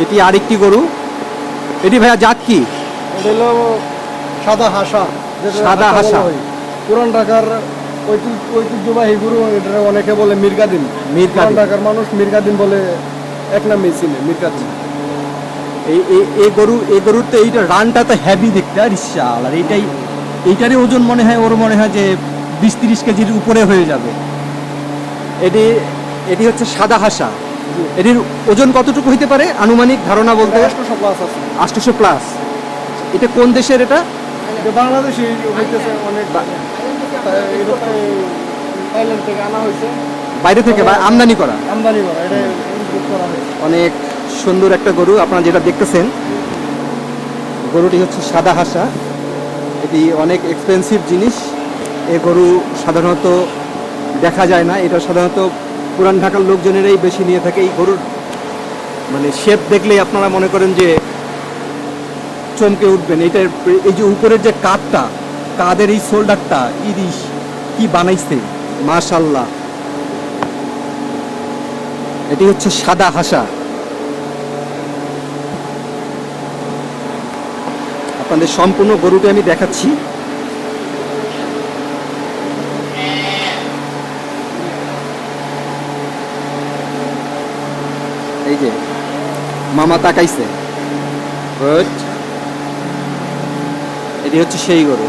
এটি আরেকটি গরু। এটি ভাইয়া জাত কি? এটা হলো সাদা হাসা সাদা হাসা। পুরান ঢাকার ঐতিহ্য- ঐতিহ্যবাহী গুরু এটা অনেকে বলে মির্গাদিন। মিরকাদিম। পুরান ঢাকার মানুষ মির্গাদিন বলে এক নামে চিনে মির্গাদিন। এই এই- গরু এই গরুর তো এইটা রানটা তো হেভি দেখতে আর বিশাল আর এইটাই এইটারই ওজন মনে হয় ওর মনে হয় যে বিশ তিরিশ কেজির উপরে হয়ে যাবে। এটি এটি হচ্ছে সাদা হাসা। এটির ওজন কতটুকু হইতে পারে? আনুমানিক ধারণা বলতে? একশো প্লাস আটশোশো প্লাস। এটা কোন দেশের এটা? বাংলাদেশি হইতেছে অনেক। তা- এটা তো থাইল্যান্ড থেকে আনা হয়েছে বাইরে থেকে আমদানি করা? আমদানি করা এটা অনেক সুন্দর একটা গরু আপনারা যেটা দেখতেছেন গরুটি হচ্ছে সাদা হাসা। এটি অনেক এক্সপেন্সিভ জিনিস। এ গরু সাধারণত দেখা যায় না। এটা সাধারণত পুরান ঢাকার লোকজনেরাই বেশি নিয়ে থাকে এই গরুর। মানে শেপ দেখলেই আপনারা মনে করেন যে চমকে উঠবেন। এটার এই যে উপরের যে কাঠটা কাদের এই শোল্ডারটা, ইরিশ, কি বানাইছে? মাশাল্লাহ এটি হচ্ছে সাদা হাসা। আপনাদের সম্পূর্ণ গরুটি আমি দেখাচ্ছি। এই যে মামা তাকাইছে. এটি হচ্ছে সেই গরু